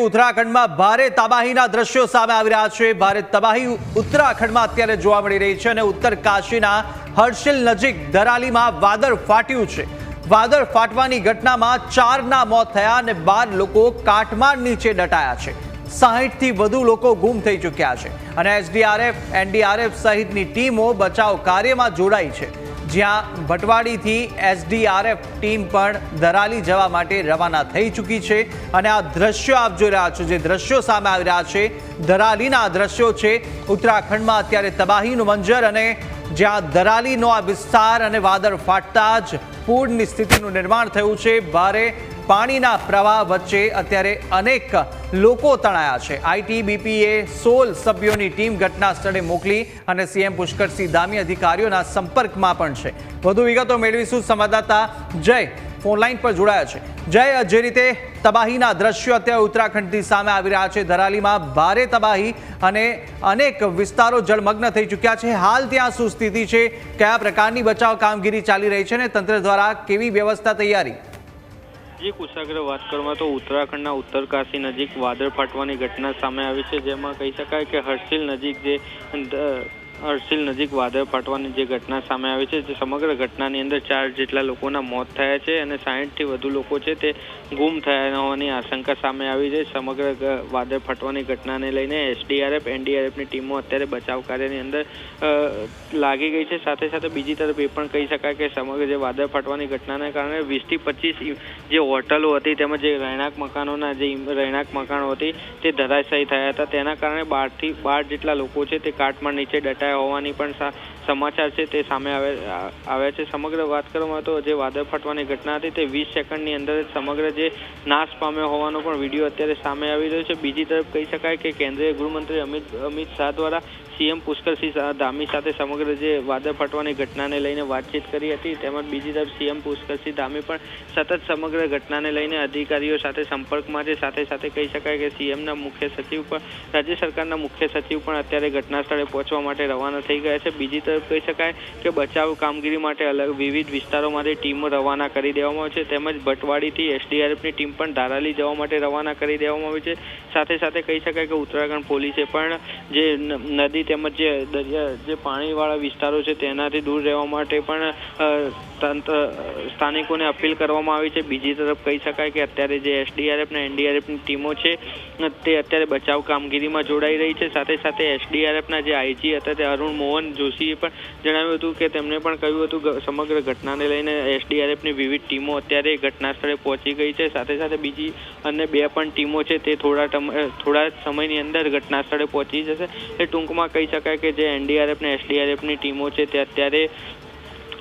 ઉત્તરાખંડમાં ભારે તબાહીના દ્રશ્યો સામે આવી રહ્યા છે. ભારે તબાહી ઉત્તરાખંડમાં અત્યારે જોવા મળી રહી છે અને ઉત્તર કાશીના હર્ષિલ નજીક દરાલીમાં વાદળ ફાટ્યું છે. વાદળ ફાટવાની ઘટનામાં ચારના મોત થયા અને બાર લોકો કાટમાળ નીચે દટાયા છે. સાહીઠથી વધુ લોકો ગુમ થઈ ચૂક્યા છે અને એસડીઆરએફ, એનડીઆરએફ સહિતની ટીમો બચાવ કાર્યમાં જોડાઈ છે. જ્યાં ભટવાડીથી એસડીઆરએફ ટીમ પણ દરાલી જવા માટે રવાના થઈ ચૂકી છે. અને આ દ્રશ્યો આપ જોઈ રહ્યા છો, જે દ્રશ્યો સામે આવી રહ્યા છે. દરાલીના દ્રશ્યો છે. ઉત્તરાખંડમાં અત્યારે તબાહીનું મંજર અને જ્યાં દરાલીનો આ વિસ્તાર અને વાદળ ફાટતા જ પૂરની સ્થિતિનું નિર્માણ થયું છે. ભારે પાણીના પ્રવાહ વચ્ચે અત્યારે અનેક લોકો તણાયા છે. આઈટીબીપીએ સોળ સભ્યોની ટીમ ઘટના સ્થળે મોકલી અને સીએમ પુષ્કરસિંહ ધામી અધિકારીઓના સંપર્કમાં પણ છે. વધુ વિગતો મેળવીશું સંવાદદાતા જય. ફોનલાઈન પર જોડાયા છે. જય, જે રીતે તબાહીના દ્રશ્યો અત્યારે ઉત્તરાખંડથી સામે આવી રહ્યા છે. ધરાલીમાં ભારે તબાહી અને અનેક વિસ્તારો જળમગ્ન થઈ ચૂક્યા છે. હાલ ત્યાં શું સ્થિતિ છે? કયા પ્રકારની બચાવ કામગીરી ચાલી રહી છે? અને તંત્ર દ્વારા કેવી વ્યવસ્થા તૈયારી? જી કુશાગ્ર વાત કરવામાં તો ઉત્તરાખંડના ઉત્તરકાશી નજીક વાદળ ફાટવાની ઘટના સામે આવી છે, જેમાં કહી શકાય કે હર્ષિલ નજીક જે અ, હર્ષિલ નજીક વાદળ ફાટવાની જે ઘટના સામે આવી છે જે સમગ્ર ઘટનાની અંદર ચાર જેટલા લોકોના મોત થયા છે અને સાહીઠથી વધુ લોકો છે તે ગુમ થયા હોવાની આશંકા સામે આવી છે. સમગ્ર વાદળ ફાટવાની ઘટનાને લઈને એસડીઆરએફ એનડીઆરએફની ટીમો અત્યારે બચાવ કાર્યની અંદર લાગી ગઈ છે. સાથે સાથે બીજી તરફ એ પણ કહી શકાય કે સમગ્ર જે વાદળ ફાટવાની ઘટનાને કારણે વીસથી પચીસ જે હોટલો હતી તેમજ જે રહેણાંક મકાનોના જે રહેણાંક મકાનો હતી તે ધરાશાયી થયા હતા. તેના કારણે બારથી બાર જેટલા લોકો છે તે કાટમાળ નીચે દટાયા હોવાની પણ સમાચાર છે તે સામે આવે આવ્યા છે. સમગ્ર વાત કરવામાં તો જે વાદળ ફાટવાની ઘટના હતી તે વીસ સેકન્ડની અંદર જ સમગ્ર જે નાશ પામ્યો હોવાનો પણ વીડિયો અત્યારે સામે આવી રહ્યો છે. બીજી તરફ કહી શકાય કે કેન્દ્રીય ગૃહમંત્રી અમિત અમિત શાહ દ્વારા સીએમ પુષ્કરસિંહ ધામી સાથે સમગ્ર જે વાદળ ફાટવાની ઘટનાને લઈને વાતચીત કરી હતી, તેમજ બીજી તરફ સીએમ પુષ્કરસિંહ ધામી પણ સતત સમગ્ર ઘટનાને લઈને અધિકારીઓ સાથે સંપર્કમાં છે સાથે સાથે કહી શકાય કે સીએમના મુખ્ય સચિવ પણ, રાજ્ય સરકારના મુખ્ય સચિવ પણ અત્યારે ઘટના સ્થળે પહોંચવા માટે રવાના થઈ ગયા છે. બીજી તરફ કહી શકાય કે બચાવ કામગીરી માટે અલગ વિવિધ વિસ્તારોમાંથી ટીમો રવાના કરી દેવામાં આવી છે. તેમજ ભટવાડીથી એસડીઆરએફની ટીમ પણ ધારાલી જવા માટે રવાના કરી દેવામાં આવી છે. સાથે સાથે કહી શકાય કે ઉત્તરાખંડ પોલીસે પણ જે ન- તેમજ જે દરિયા જે પાણીવાળા વિસ્તારો છે તેનાથી દૂર રહેવા માટે પણ સ્થાનિકોને અપીલ કરવામાં આવી છે. બીજી તરફ કહી શકાય કે અત્યારે જે એસડીઆરએફ અને એનડીઆરએફની ટીમો છે, તે અત્યારે બચાવ કામગીરીમાં જોડાઈ રહી છે. સાથે સાથે એસડીઆરએફના જે આઈજી હતા તે અરુણ મોહન જોશીએ પણ જણાવ્યું હતું કે તેમણે પણ કહ્યું હતું સમગ્ર ઘટનાને લઈને એસડીઆરએફની વિવિધ ટીમો અત્યારે ઘટના સ્થળે પહોંચી ગઈ છે. સાથે સાથે બીજી અન્ય બે પણ ટીમો છે, તે થોડા થોડા સમયની અંદર ઘટના સ્થળે પહોંચી જશે. એ ટૂંકમાં કહી શકાય કે જે એનડીઆરએફ ને એસડીઆરએફની ટીમો છે, તે અત્યારે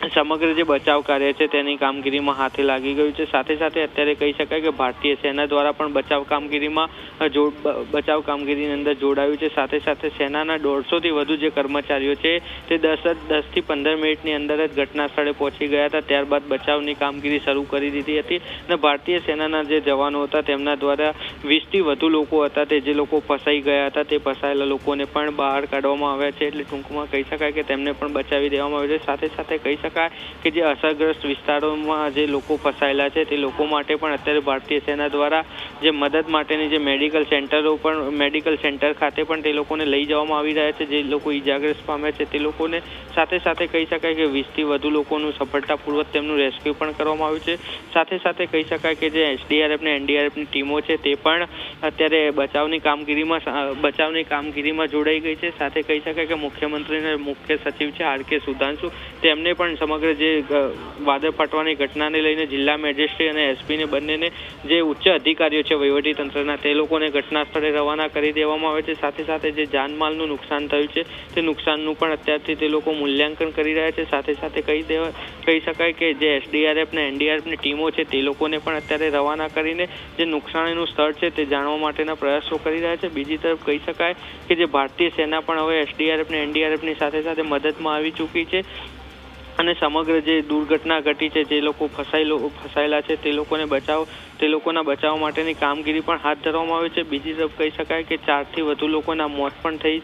સમગ્ર જે બચાવ કાર્ય છે તેની કામગીરીમાં હાથે લાગી ગયું છે. સાથે સાથે અત્યારે કહી શકાય કે ભારતીય સેના દ્વારા પણ બચાવ કામગીરીમાં જોડ બચાવ કામગીરીની અંદર જોડાયું છે. સાથે સાથે સેનાના દોઢસોથી વધુ જે કર્મચારીઓ છે તે દસ જ, દસથી પંદર મિનિટની અંદર જ ઘટના સ્થળે પહોંચી ગયા હતા. ત્યારબાદ બચાવની કામગીરી શરૂ કરી દીધી હતી અને ભારતીય સેનાના જે જવાનો હતા તેમના દ્વારા વીસથી વધુ લોકો હતા તે જે લોકો ફસાઈ ગયા હતા તે ફસાયેલા લોકોને પણ બહાર કાઢવામાં આવ્યા છે. એટલે ટૂંકમાં કહી શકાય કે તેમને પણ બચાવી દેવામાં આવ્યા છે. સાથે સાથે કહી શકાય કે જે અસરગ્રસ્ત વિસ્તારોમાં જે લોકો ફસાયેલા છે, તે લોકો માટે પણ અત્યારે ભારતીય સેના દ્વારા જે મદદ માટેની જે મેડિકલ સેન્ટરો પણ, મેડિકલ સેન્ટર ખાતે પણ તે લોકોને લઈ જવામાં આવી રહ્યા છે. જે લોકો ઈજાગ્રસ્ત પામ્યા છે, તે લોકોને સાથે સાથે કહી શકાય કે વીસથી વધુ લોકોનું સફળતાપૂર્વક તેમનું રેસ્ક્યુ પણ કરવામાં આવ્યું છે. સાથે સાથે કહી શકાય કે જે એસડીઆરએફ ને એનડીઆરએફની ટીમો છે, તે પણ અત્યારે બચાવની કામગીરીમાં બચાવની કામગીરીમાં જોડાઈ ગઈ છે. સાથે કહી શકાય કે મુખ્યમંત્રીના મુખ્ય સચિવ છે, આર કે સુધાંશુ. તેમને પણ સમગ્ર જે વાદળ ફાટવાની ઘટનાને લઈને જિલ્લા મેજિસ્ટ્રેટ અને એસપીને બંનેને જે ઉચ્ચ અધિકારીઓ છે વહીવટી તંત્રના, તે લોકોને ઘટના સ્થળે રવાના કરી દેવામાં આવે છે. સાથે સાથે જે જાનમાલનું નુકસાન થયું છે, તે નુકસાનનું પણ અત્યારથી તે લોકો મૂલ્યાંકન કરી રહ્યા છે. સાથે સાથે કહી દેવા, કહી શકાય કે જે એસડીઆરએફ ને એનડીઆરએફની ટીમો છે, તે લોકોને પણ અત્યારે રવાના કરીને જે નુકસાનીનું સ્થળ છે, તે જાણવા માટેના પ્રયાસો કરી રહ્યા છે. બીજી તરફ કહી શકાય કે જે ભારતીય સેના પણ હવે એસડીઆરએફ ને એનડીઆરએફની સાથે સાથે મદદમાં આવી ચૂકી છે. અને સમગ્ર જે દુર્ઘટના ઘટી છે જે લોકો ફસાયેલો ફસાયેલા છે તે લોકોને બચાવ. તે લોકોના બચાવ માટેની કામગીરી પણ હાથ ધરવામાં આવી છે. બીજી તરફ કહી શકાય કે ચારથી વધુ લોકોના મોત પણ થઈ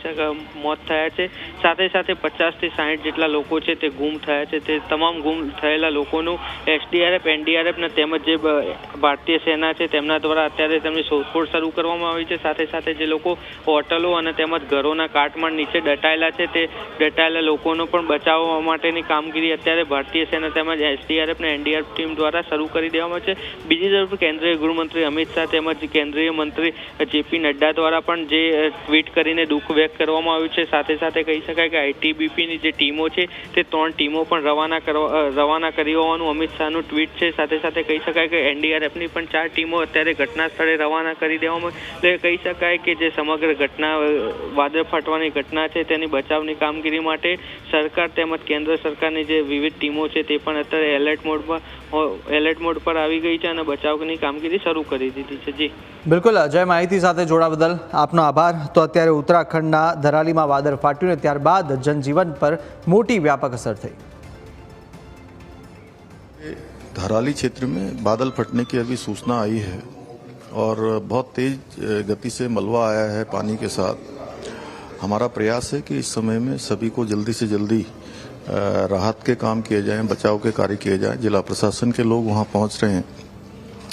મોત થયા છે. સાથે સાથે પચાસથી સાઠ જેટલા લોકો છે તે ગુમ થયા છે. તે તમામ ગુમ થયેલા લોકોનું એસડીઆરએફ, એનડીઆરએફ ને તેમજ જે ભારતીય સેના છે તેમના દ્વારા અત્યારે તેમની શોધખોળ શરૂ કરવામાં આવી છે. સાથે સાથે જે લોકો હોટલો અને તેમજ ઘરોના કાટમાળ નીચે દટાયેલા છે તે દટાયેલા લોકોનો પણ બચાવવા માટેની કામગીરી અત્યારે ભારતીય સેના તેમજ એસડીઆરએફ ને એનડીઆરએફ ટીમ દ્વારા શરૂ કરી દેવામાં છે. બીજી તરફ કેન્દ્રીય ગૃહમંત્રી અમિત શાહ તેમજ કેન્દ્રીય મંત્રી જેપી નડ્ડા દ્વારા પણ જે ટ્વીટ કરીને દુઃખ વ્યક્ત કરવામાં આવ્યું છે. સાથે સાથે કહી શકાય કે આઈટીબીપીની જે ટીમો છે, તે ત્રણ ટીમો પણ રવાના કરવા રવાના કરી હોવાનું અમિત શાહનું ટ્વીટ છે. સાથે સાથે કહી શકાય કે એનડીઆરએફની પણ ચાર ટીમો અત્યારે ઘટના સ્થળે રવાના કરી દેવામાં એટલે કહી શકાય કે જે સમગ્ર ઘટના વાદળ ફાટવાની ઘટના છે, તેની બચાવની કામગીરી માટે સરકાર તેમજ કેન્દ્ર સરકારની જે વિવિધ ટીમો છે, તે પણ અત્યારે એલર્ટ મોડમાં એલર્ટ મોડ પર આવી ગઈ છે અને બચાવની કામગીરી શરૂ કરી દીધી છે જી બિલકુલ અજય માહિતી સાથે જોડા બદલ આપનો આભાર તો અત્યારે ઉત્તરાખંડના ધરાલીમાં વાદળ ફાટ્યું ને ત્યારબાદ જનજીવન પર મોટી વ્યાપક અસર થઈ धराली क्षेत्र में बादल फटने की अभी सूचना आई है और बहुत तेज अ, गति से मलबा आया है पानी के साथ हमारा प्रयास है कि इस समय में सभी को जल्दी से जल्दी अ, राहत के काम किए जाएं बचाव के कार्य किए जाएं जिला प्रशासन के लोग वहां पहुंच रहे हैं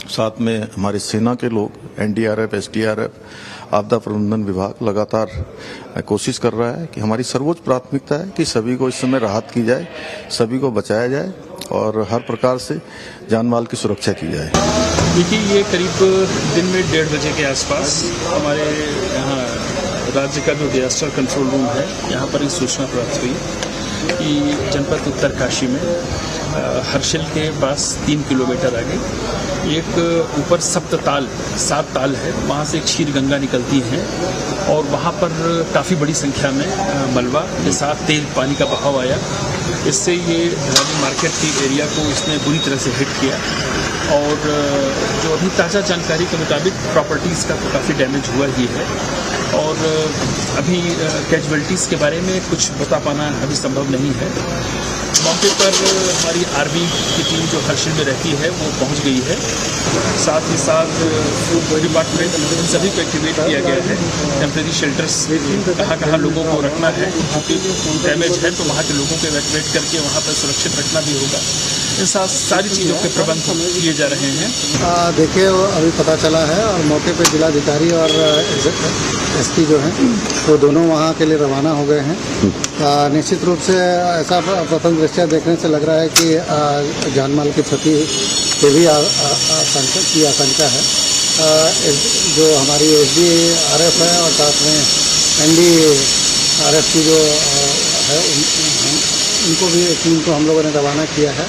साथ में हमारी सेना के लोग, एनडीआरएफ, एसडीआरएफ, आपदा प्रबंधन विभाग लगातार कोशिश कर रहा है कि हमारी सर्वोच्च प्राथमिकता है कि सभी को इस समय राहत की जाए, सभी को बचाया जाए और हर प्रकार से जान माल की सुरक्षा की जाए। देखिए, ये करीब दिन में डेढ़ बजे के आसपास हमारे यहाँ राज्य का जो डिजास्टर कंट्रोल रूम है, यहाँ पर एक सूचना प्राप्त हुई कि जनपद उत्तरकाशी में हर्षिल के पास तीन किलोमीटर आगे। एक ऊपर सप्त ताल सात ताल है, वहाँ से क्षीर गंगा निकलती है और वहाँ पर काफ़ी बड़ी संख्या में मलबा के साथ तेज पानी का बहाव आया। इससे ये धराली मार्केट की एरिया को इसने बुरी तरह से हिट किया और जो अभी ताज़ा जानकारी के मुताबिक प्रॉपर्टीज़ का तो काफ़ी डैमेज हुआ ही है। और अभी कैजुअलिटीज़ के बारे में कुछ बता पाना अभी संभव नहीं है। मौके पर हमारी आर्मी की टीम जो हर्षिल में रहती है, वो पहुँच गई है। साथ ही साथ फ़ूड डिपार्टमेंट इन सभी को एक्टिवेट किया गया है। टेम्प्रेरी शेल्टर्स कहाँ कहाँ लोगों को रखना है, क्योंकि डैमेज है तो वहाँ के लोगों को इवैक्यूएट करके वहाँ पर सुरक्षित रखना भी होगा। इन सारी चीज़ों के प्रबंध किए जा रहे हैं। देखिए अभी पता चला है और मौके पर जिलाधिकारी और एसपी जो हैं वो दोनों वहाँ के लिए रवाना हो गए हैं। निश्चित रूप से ऐसा प्रथम दृष्टया देखने से लग रहा है कि आ, जान माल की क्षति के भी आशंका की आशंका है। आ, जो हमारी एस डी आर एफ़ है और साथ में एन डी आर एफ़ की जो है उन, उनको भी टीम को हम लोगों ने रवाना किया है।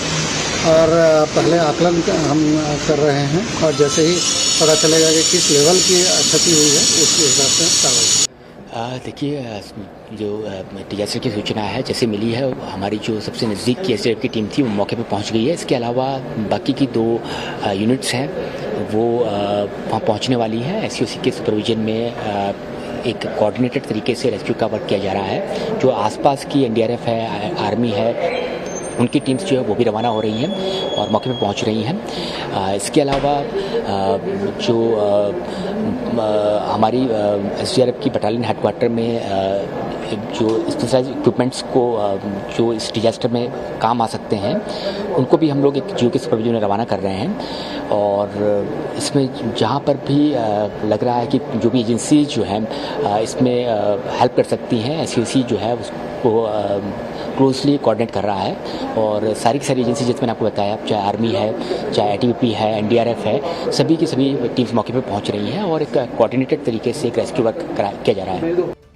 और पहले आकलन हम कर रहे हैं और जैसे ही पता चलेगा कि किस लेवल की क्षति हुई है, उसके हिसाब से कार्रवाई देखिए जो डिजास्टर की सूचना है, जैसे मिली है, हमारी जो सबसे नज़दीक की एस की टीम थी, वो मौके पे पहुँच गई है। इसके अलावा बाकी की दो यूनिट्स हैं, वो वहाँ पहुँचने वाली हैं। एस के सुपरविजन में एक कोऑर्डिनेटेड तरीके से रेस्क्यू का वर्क किया जा रहा है। जो आसपास की एनडीआरएफ है आर्मी है उनकी टीम्स जो है वो भी रवाना हो रही हैं और मौके पर पहुँच रही हैं। इसके अलावा जो हमारी एस की बटालियन हेडकोार्टर में जो स्पेशलाइज इक्विपमेंट्स को जो इस डिजास्टर में काम आ सकते हैं, उनको भी हम लोग एक जियो के सुपरविजन में रवाना कर रहे हैं। और इसमें जहाँ पर भी लग रहा है कि जो भी एजेंसी जो है इसमें हेल्प कर सकती हैं एस जो है उसको क्लोजली कोऑर्डिनेट कर रहा है और सारी की सारी एजेंसी जिसमें आपको बताया चाहे आर्मी है, चाहे आई है एनडीआरएफ है, सभी की सभी टीम्स मौके पर पहुँच रही हैं और एक कोऑर्डिनेटेड तरीके से एक रेस्क्यू वर्क किया जा रहा है।